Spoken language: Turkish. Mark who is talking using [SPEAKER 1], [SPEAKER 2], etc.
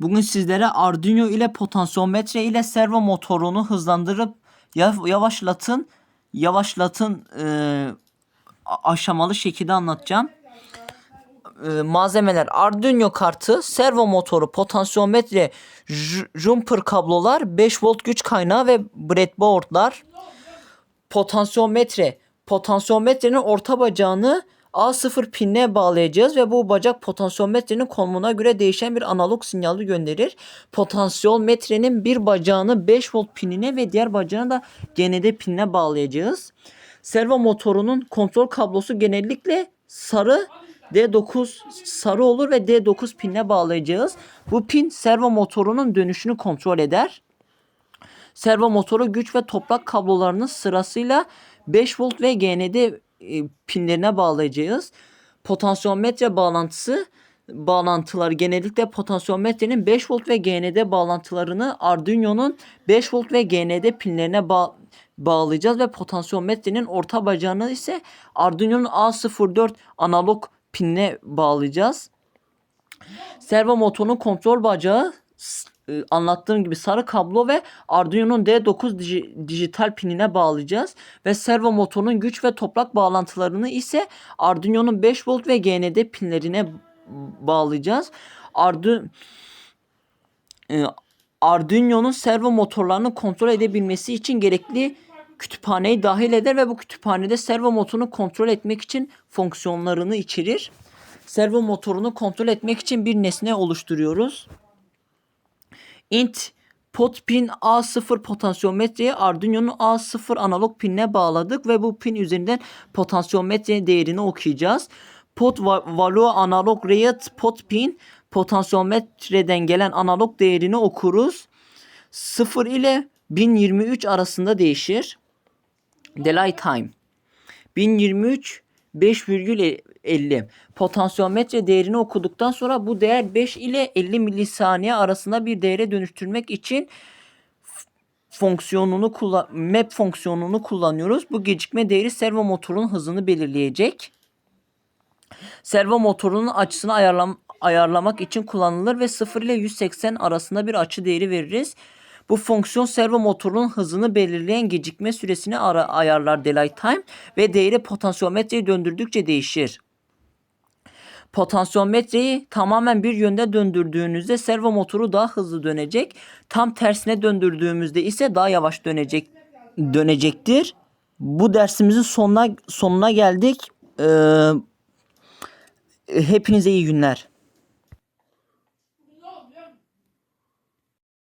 [SPEAKER 1] Bugün sizlere Arduino ile potansiyometre ile servo motorunu hızlandırıp ya- yavaşlatın yavaşlatın e, aşamalı şekilde anlatacağım. E, malzemeler Arduino kartı, servo motoru, potansiyometre, jumper kablolar, 5 volt güç kaynağı ve breadboardlar. Potansiyometre. Potansiyometrenin orta bacağını A0 pinine bağlayacağız ve bu bacak potansiyometrenin konumuna göre değişen bir analog sinyali gönderir. Potansiyometrenin bir bacağını 5 volt pinine ve diğer bacağını da GND pinine bağlayacağız. Servo motorunun kontrol kablosu genellikle sarı D9 sarı olur ve D9 pinine bağlayacağız. Bu pin servo motorunun dönüşünü kontrol eder. Servo motoru güç ve toprak kablolarının sırasıyla 5 volt ve GND pinlerine bağlayacağız. Potansiyometre bağlantısı bağlantıları genellikle potansiyometrenin 5 volt ve GND bağlantılarını Arduino'nun 5 volt ve GND pinlerine ba- bağlayacağız ve potansiyometrenin orta bacağını ise Arduino'nun A04 analog pinine bağlayacağız. Servo motorunun kontrol bacağı e, anlattığım gibi sarı kablo ve Arduino'nun D9 dij- dijital pinine bağlayacağız ve servo motorunun güç ve toprak bağlantılarını ise Arduino'nun 5 volt ve GND pinlerine bağlayacağız. Ardu e, Arduino'nun servo motorlarını kontrol edebilmesi için gerekli kütüphaneyi dahil eder ve bu kütüphanede servo motorunu kontrol etmek için fonksiyonlarını içerir. Servo motorunu kontrol etmek için bir nesne oluşturuyoruz. İnt pot pin A0 potansiyometreyi Arduino'nun A0 analog pinine bağladık ve bu pin üzerinden potansiyometre değerini okuyacağız. Pot va- value analog rate pot pin potansiyometreden gelen analog değerini okuruz. 0 ile 1023 arasında değişir. Delay time 1023 5,50 potansiyometre değerini okuduktan sonra bu değer 5 ile 50 milisaniye arasında bir değere dönüştürmek için fonksiyonunu kullan map fonksiyonunu kullanıyoruz. Bu gecikme değeri servo motorun hızını belirleyecek. Servo motorunun açısını ayarlam ayarlamak için kullanılır ve 0 ile 180 arasında bir açı değeri veririz. Bu fonksiyon servo motorunun hızını belirleyen gecikme süresini ara ayarlar delay time ve değeri potansiyometreyi döndürdükçe değişir. Potansiyometreyi tamamen bir yönde döndürdüğünüzde servo motoru daha hızlı dönecek. Tam tersine döndürdüğümüzde ise daha yavaş dönecek dönecektir. Bu dersimizin sonuna sonuna geldik. Ee, hepinize iyi günler.